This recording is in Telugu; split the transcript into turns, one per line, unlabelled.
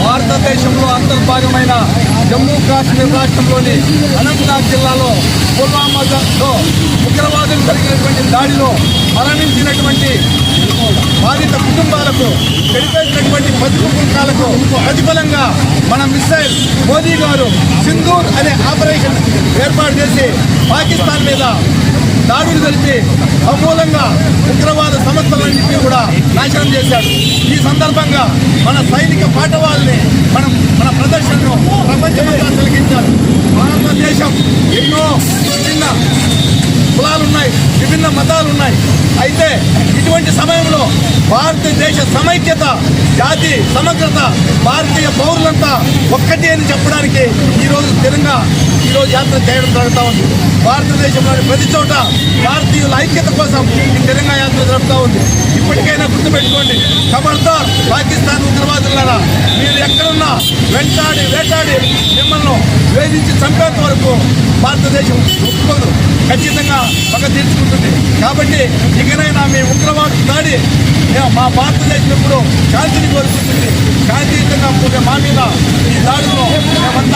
భారతదేశంలో అంతర్భాగమైన జమ్మూ కాశ్మీర్ రాష్ట్రంలోని అనంతనాగ్ జిల్లాలో పుల్వామాలో ఉగ్రవాదులు జరిగినటువంటి దాడిలో మరణించినటువంటి బాధిత కుటుంబాలకు చనిపోయినటువంటి పదుపు కుటుంబాలకు ప్రతిఫలంగా మన మిస్సైల్ మోదీ గారు సింధూర్ అనే ఆపరేషన్ ఏర్పాటు చేసి పాకిస్తాన్ మీద దాడులు జరిపి సమూలంగా ఉగ్రవాద సంస్థలన్నింటినీ కూడా నాశనం చేశాడు. సందర్భంగా మన సైనిక పాఠవాళ్ళని మనం మన ప్రదర్శనను ప్రపంచమంతా తొలగించాలి భారతదేశం ఎన్నో విభిన్న కులాలున్నాయి విభిన్న మతాలు ఉన్నాయి అయితే ఇటువంటి సమయంలో భారతదేశ సమైక్యత జాతి సమగ్రత భారతీయ పౌరులంతా ఒక్కటి అని చెప్పడానికి ఈరోజు తెలంగాణ ఈరోజు యాత్ర చేయడం జరుగుతూ ఉంది. భారతదేశంలోని ప్రతి చోట భారతీయుల ఐక్యత కోసం ఈ తెలంగాణ యాత్ర జరుపుతూ ఉంది. ఇప్పటికైనా గుర్తుపెట్టుకోండి ఖబర్దార్ పాకిస్తాన్ ఉగ్రవాదులారా మీరు ఎక్కడున్నా వెంటాడి వేటాడి మిమ్మల్ని వేధించి చంపేంత వరకు భారతదేశం ఒప్పుకోదు. ఖచ్చితంగా పక్క తీర్చుకుంటుంది. కాబట్టి ఇకనైనా మీ ఉగ్రవాదు దాడి మా భారతదేశం ఇప్పుడు శాంతిని కోరుకుంటుంది. శాంతియుతంగా ఉండే మా మీద ఈ దాడుల్లో మేమంతా